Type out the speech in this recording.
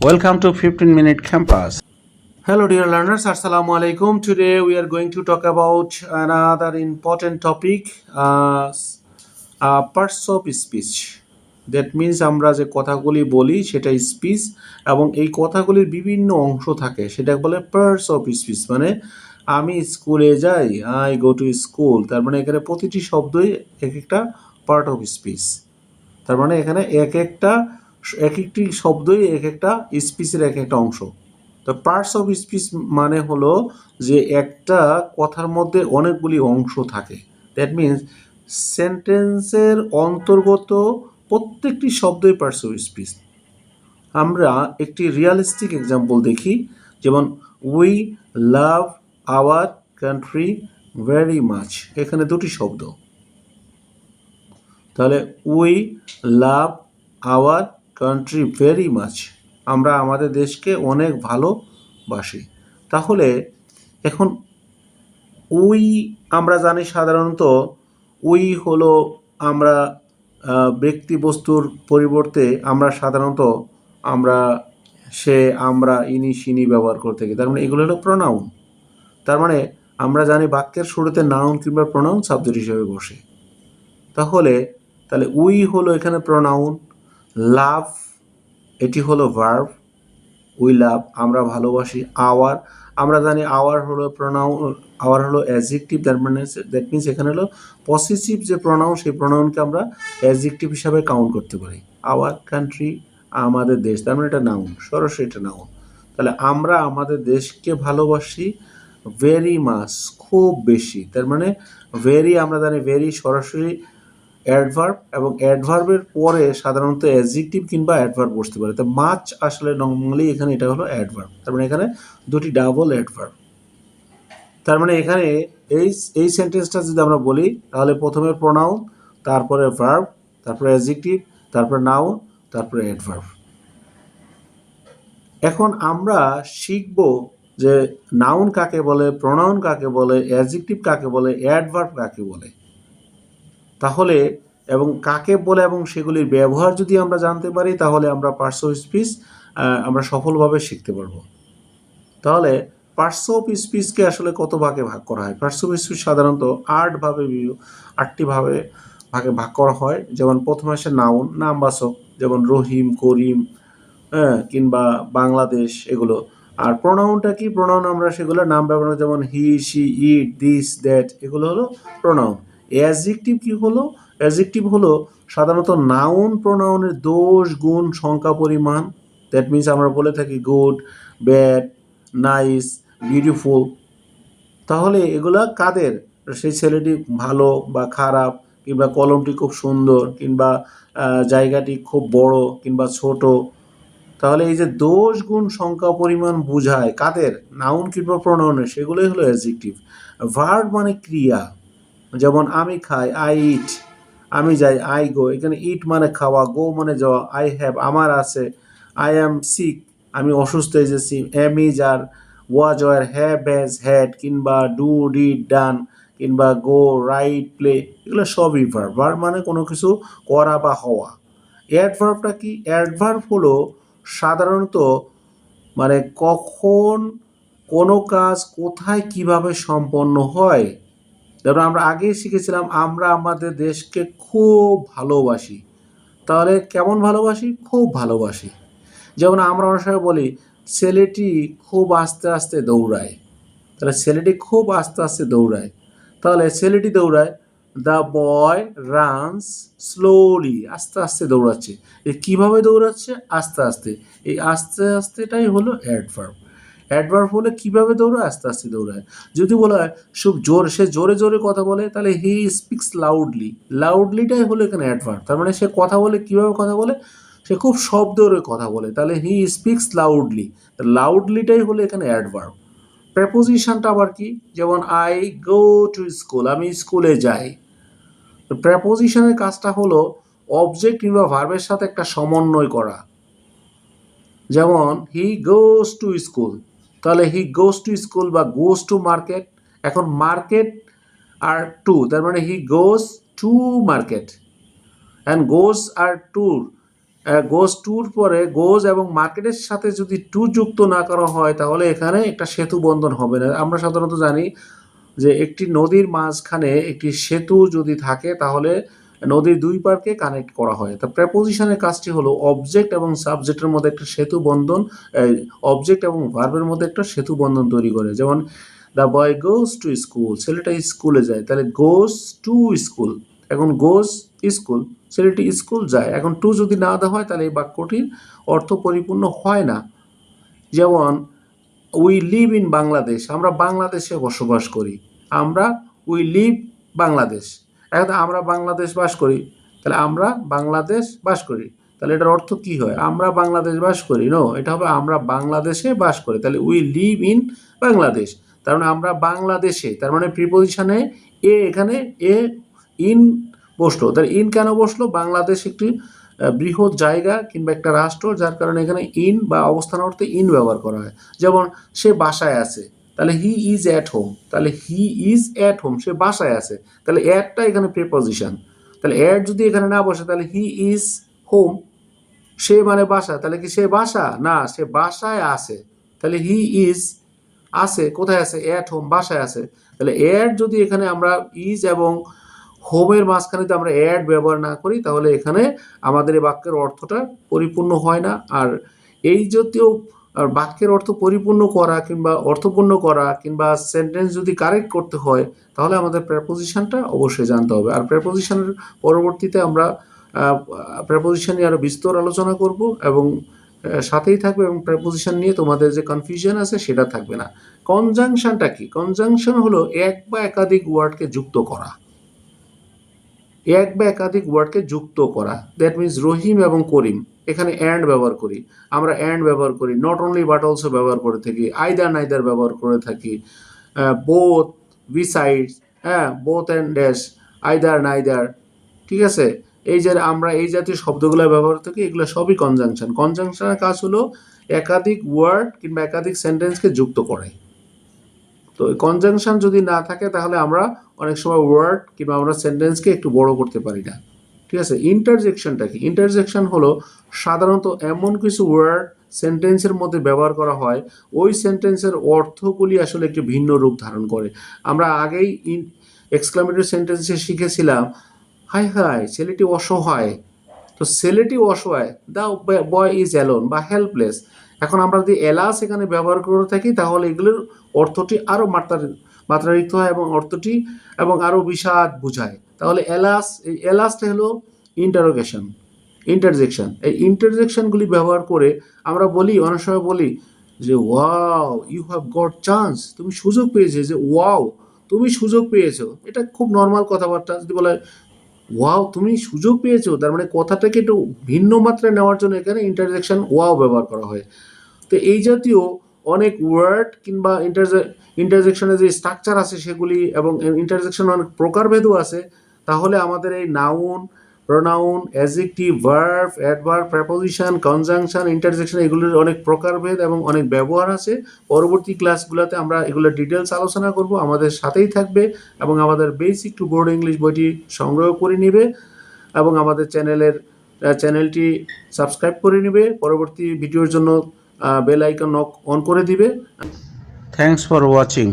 Welcome to 15 Minute Campus. Hello, dear learners. Assalamu alaikum. Today we are going to talk about another important topic, uh, uh, parts of speech. That means আমরা যে কথাগুলি বলি সেটা speech এবং এই কথাগুলির বিভিন্ন অংশ থাকে সেটা বলে পার্টস অফ স্পিচ মানে আমি স্কুলে যাই আই গো টু স্কুল তার মানে এখানে প্রতিটি শব্দই এক একটা পার্ট অফ স্পিচ তার মানে এখানে এক একটা এক একটি শব্দই এক একটা স্পিচের এক একটা অংশ। তো পার্টস অফ স্পিচ মানে হলো যে একটা কথার মধ্যে অনেকগুলি অংশ থাকে। দ্যাট মিন্স সেন্টেন্সের অন্তর্গত প্রত্যেকটি শব্দই পার্টস অফ স্পিচ আমরা একটি রিয়ালিস্টিক এক্সাম্পল দেখি, যেমন we love our country very much এখানে দুটি শব্দ। তাহলে we love our country very much আমরা আমাদের দেশকে অনেক ভালোবাসি। তাহলে এখন উই আমরা জানি সাধারণত উই হলো আমরা ব্যক্তি বস্তুর পরিবর্তে আমরা সাধারণত আমরা সে, আমরা, ইনি, সিনি ব্যবহার করতে থাকি। তার মানে এগুলো হলো প্রনাউন তার মানে আমরা জানি বাক্যের শুরুতে নাউন কিংবা প্রনাউন সাবজেক্ট হিসেবে বসে। তাহলে তাহলে উই হলো এখানে প্রনাউন লাভ, এটি হলো ভার্ভ উই লাভ আমরা ভালোবাসি আওয়ার আমরা জানি আওয়ার হলো প্রনাউন আওয়ার হলো অ্যাজেক্টিভ দ্যাট মানে দ্যাট মিনস এখানে হলো পসেসিভ যে প্রনাউন সেই প্রনাউনকে আমরা অ্যাজেক্টিভ হিসাবে কাউন্ট করতে পারি। আওয়ার কান্ট্রি আমাদের দেশ, তার মানে এটা নাউন সরাসরি এটা নাউন তাহলে আমরা আমাদের দেশকে ভালোবাসি ভেরি মাস খুব বেশি, তার মানে ভেরি আমরা জানি ভেরি সরাসরি অ্যাডভার্ব এবং অ্যাডভার্বের পরে সাধারণত অ্যাডজেক্টিভ কিংবা অ্যাডভার্ব বসতে পারে। তো মাছ আসলে নর্মালি এখানে এটা হলো অ্যাডভার্ব তার মানে এখানে দুটি ডাবল অ্যাডভার্ব তার মানে এখানে এই এই সেন্টেন্সটা যদি আমরা বলি, তাহলে প্রথমে প্রোনাউন তারপরে ভার্ব তারপরে অ্যাডজেক্টিভ তারপরে নাউন তারপরে অ্যাডভার্ব এখন আমরা শিখব যে নাউন কাকে বলে প্রোনাউন কাকে বলে অ্যাডজেক্টিভ কাকে বলে অ্যাডভার্ব কাকে বলে। তাহলে এবং কাকে বলে এবং সেগুলির ব্যবহার যদি আমরা জানতে পারি, তাহলে আমরা পার্টস অফ স্পিচ আমরা সফলভাবে শিখতে পারব। তাহলে পার্টস অফ স্পিচকে আসলে কত ভাগে ভাগ করা হয়? পার্টস অফ স্পিচ সাধারণত আটভাবে বি- আটটি ভাবে ভাগে ভাগ করা হয়। যেমন প্রথমে আসে নাউন নামবাচক যেমন রহিম, করিম হ্যাঁ কিংবা বাংলাদেশ, এগুলো। আর প্রোনাউনটা কি? প্রোনাউন আমরা সেগুলো নাম ব্যবহার যেমন he she it this that এগুলো হলো প্রোনাউন অ্যাজেক্টিভ কি হলো? অ্যাজেক্টিভ হলো সাধারণত নাউন প্রোনাউনের দোষ গুণ সংখ্যা পরিমাণ। দ্যাট মিন্স আমরা বলে থাকি গুড ব্যাড নাইস বিউটিফুল তাহলে এগুলা কাদের? সেই ছেলেটি ভালো বা খারাপ, কিংবা কলমটি খুব সুন্দর, কিংবা জায়গাটি খুব বড়, কিংবা ছোট। তাহলে এই যে দোষ গুণ সংখ্যা পরিমাণ বোঝায় কাদের? নাউন কিংবা প্রণয়নের সেগুলোই হলো অ্যাডজেক্টিভ ভার্ব মানে ক্রিয়া। যেমন আমি খাই আই ইট আমি যাই আই গো এখানে ইট মানে খাওয়া গো মানে যাওয়া আই হ্যাভ আমার আছে আই অ্যাম সিক আমি অসুস্থ হয়েছি am is are was were have has had কিংবা ডু ডিড ডান কিংবা গো রাইট প্লে এগুলো সবই ভার্ব ভার্ব মানে কোনো কিছু করা বা হওয়া। অ্যাডভার্বটা কি? অ্যাডভার্ব হলো সাধারণত মানে কখন কোনো কাজ কোথায় কীভাবে সম্পন্ন হয় যেমন আমরা আগেই শিখেছিলাম, আমরা আমাদের দেশকে খুব ভালোবাসি। তাহলে কেমন ভালোবাসি? খুব ভালোবাসি। যেমন আমরা অনেক সময় বলি, ছেলেটি খুব আস্তে আস্তে দৌড়ায়। তাহলে ছেলেটি খুব আস্তে আস্তে দৌড়ায়। তাহলে ছেলেটি দৌড়ায় দ্য বয় রানস স্লোলি আস্তে আস্তে দৌড়াচ্ছে। এ কীভাবে দৌড়াচ্ছে? আস্তে আস্তে। এই আস্তে আস্তেটাই হলো অ্যাডভার্ব অ্যাডভার্ব হলে কীভাবে দৌড়ায়? আস্তে আস্তে দৌড়ায়। যদি বলা হয় খুব জোর, সে জোরে জোরে কথা বলে, তাহলে হি স্পিক্স লাউডলি লাউডলিটাই হলো এখানে অ্যাডভার্ব তার মানে সে কথা বলে, কীভাবে কথা বলে? সে খুব শব্দরে কথা বলে। তাহলে হি স্পিক্স লাউডলি লাউডলিটাই হলো এখানে অ্যাডভার্ব প্রেপোজিশনটা আবার কি? যেমন আই গো টু স্কুল আমি স্কুলে যাই। তো প্রেপোজিশনের কাজটা হলো অবজেক্ট কিংবা ভার্বের সাথে একটা সমন্বয় করা। যেমন হি গোস টু স্কুল তাহলে হি গোস টু স্কুল বা গোস টু মার্কেট এখন মার্কেট আর টু তার মানে he goes to market and goes R tour goes tour পরে গোজ এবং মার্কেটের সাথে যদি টু যুক্ত না করা হয়, তাহলে এখানে একটা সেতু বন্ধন হবে না। আমরা সাধারণত জানি যে একটি নদীর মাঝখানে একটি সেতু যদি থাকে, তাহলে নদীর দুই পারকে কানেক্ট করা হয়। তা প্রেপোজিশনের কাজটি হলো অবজেক্ট এবং সাবজেক্টের মধ্যে একটা সেতু বন্ধন অবজেক্ট এবং ভার্বের মধ্যে একটা সেতু বন্ধন তৈরি করে। যেমন the boy goes to school ছেলেটা স্কুলে যায়। তাহলে গোজ টু স্কুল এখন গোজ স্কুল ছেলেটি স্কুল যায়। এখন টু যদি না দেওয়া হয়, তাহলে এই বাক্যটির অর্থ পরিপূর্ণ হয় না। যেমন উই লিভ ইন বাংলাদেশ আমরা বাংলাদেশে বসবাস করি। আমরা উই লিভ বাংলাদেশ এখন আমরা বাংলাদেশ বাস করি, তাহলে আমরা বাংলাদেশ বাস করি। তাহলে এটার অর্থ কি হয়? আমরা বাংলাদেশ বাস করি নো এটা হবে আমরা বাংলাদেশে বাস করি। তাহলে উই লিভ ইন বাংলাদেশ। তার মানে আমরা বাংলাদেশে, তার মানে প্রিপোজিশনে এ এখানে এ ইন বসল। তাহলে ইন কেন বসল? বাংলাদেশ একটি বৃহৎ জায়গা কিংবা একটা রাষ্ট্র, যার কারণে এখানে ইন বা অবস্থান অর্থে ইন ব্যবহার করা হয়। যেমন সে বাসায় আছে তাহলে হি ইজ অ্যাট হোম তাহলে হি ইজ অ্যাট হোম সে বাসায় আছে, তাহলে অ্যাটটা এখানে প্রিপোজিশন তাহলে অ্যাট যদি এখানে না বসে, তাহলে হি ইজ হোম সে মানে বাসা, তাহলে কি সে বাসা? না, সে বাসায় আছে, তাহলে হি ইজ আছে, কোথায় আছে? অ্যাট হোম বাসায় আছে, তাহলে অ্যাড যদি এখানে আমরা ইজ এবং হোমের মাঝখানে যদি আমরা অ্যাড ব্যবহার না করি, তাহলে এখানে আমাদের এই বাক্যের অর্থটা পরিপূর্ণ হয় না, আর এই জাতীয় বাক্যের অর্থ পরিপূর্ণ করা কিংবা অর্থপূর্ণ করা কিংবা সেন্টেন্স যদি কারেক্ট করতে হয়, তাহলে আমাদের প্রেপোজিশনটা অবশ্যই জানতে হবে। আর প্রেপোজিশনের পরবর্তীতে আমরা প্রেপোজিশন নিয়ে আরও বিস্তর আলোচনা করব এবং সাথেই থাকবে এবং প্রেপোজিশন নিয়ে তোমাদের যে কনফিউশন আছে সেটা থাকবে না। কনজাংশনটা কি? কনজাংশন হলো এক বা একাধিক ওয়ার্ডকে যুক্ত করা। এক বা একাধিক ওয়ার্ডকে যুক্ত করা। দ্যাট মিনস রহিম এবং করিম। এখানে অ্যান্ড ব্যবহার করি। আমরা অ্যান্ড ব্যবহার করি। নট অনলি বাট অলসো ব্যবহার করে থাকি। আইদার নাইদার ব্যবহার করে থাকি। বোথ বিসাইডস হ্যাঁ both and dash either neither ঠিক আছে? এই যে আমরা এই জাতীয় শব্দগুলো ব্যবহার থাকি, এগুলো সবই কনজাংশন কনজাংশনের কাজ হলো একাধিক ওয়ার্ড কিংবা একাধিক সেন্টেন্সকে যুক্ত করে তো কনজাংশন যদি না থাকে, তাহলে আমরা অনেক সময় ওয়ার্ড কিংবা আমরা সেন্টেন্সকে একটু বড় করতে পারি না। ঠিক আছে? ইন্টারজেকশনটা কি? ইন্টারজেকশন হলো সাধারণত এমন কিছু ওয়ার্ড সেন্টেন্সের মধ্যে ব্যবহার করা হয়, ওই সেন্টেন্সের অর্থগুলি আসলে একটি ভিন্ন রূপ ধারণ করে। আমরা আগেই ইন এক্সক্লামেটরি সেন্টেন্সে শিখেছিলাম, হাই হাই, ছেলেটি অসহায়। তো ছেলেটি অসহায় দ্য বয় ইজ অ্যালোন বা হেল্পলেস এখন আমরা যদি এলাস এখানে ব্যবহার করে থাকি, তাহলে এগুলোর অর্থটি আরও মাত্রা মাত্রারিক্ত হয় এবং অর্থটি এবং আরও বিষাদ বোঝায়। তাহলে এলাস, এই এলাসটা হলো ইন্টারোগেশন ইন্টারজেকশন এই ইন্টারজেকশনগুলি ব্যবহার করে আমরা বলি, অনেক সময় বলি যে wow you have got chance তুমি সুযোগ পেয়েছ যে ওয়াও তুমি সুযোগ পেয়েছ। এটা খুব নর্মাল কথাবার্তা। যদি বলা হয় ওয়াও তুমি সুযোগ পেয়েছ। তার মানে কথাটাকে একটু ভিন্ন মাত্রায় নেওয়ার জন্য এখানে ইন্টারজেকশন ওয়াও ব্যবহার করা হয়। তো এই জাতীয় অনেক ওয়ার্ড কিংবা ইন্টারজে ইন্টারজেকশনের যে স্ট্রাকচার আছে সেগুলি এবং ইন্টারজেকশন অনেক প্রকারভেদও আছে, তাহলে আমাদের এই noun pronoun adjective verb adverb preposition conjunction interjection এগুলোর অনেক প্রকারভেদ এবং অনেক ব্যবহার আছে। পরবর্তী ক্লাসগুলোতে আমরা এগুলোর ডিটেলস আলোচনা করব, আমাদের সাথেই থাকবে এবং আমাদের বেসিক টু বোর্ড ইংলিশ বইটি সংগ্রহ করে নেবে এবং আমাদের চ্যানেলের চ্যানেলটি সাবস্ক্রাইব করে নেবে। পরবর্তী ভিডিওর জন্য বেল আইকন অন করে দিবে। Thanks for watching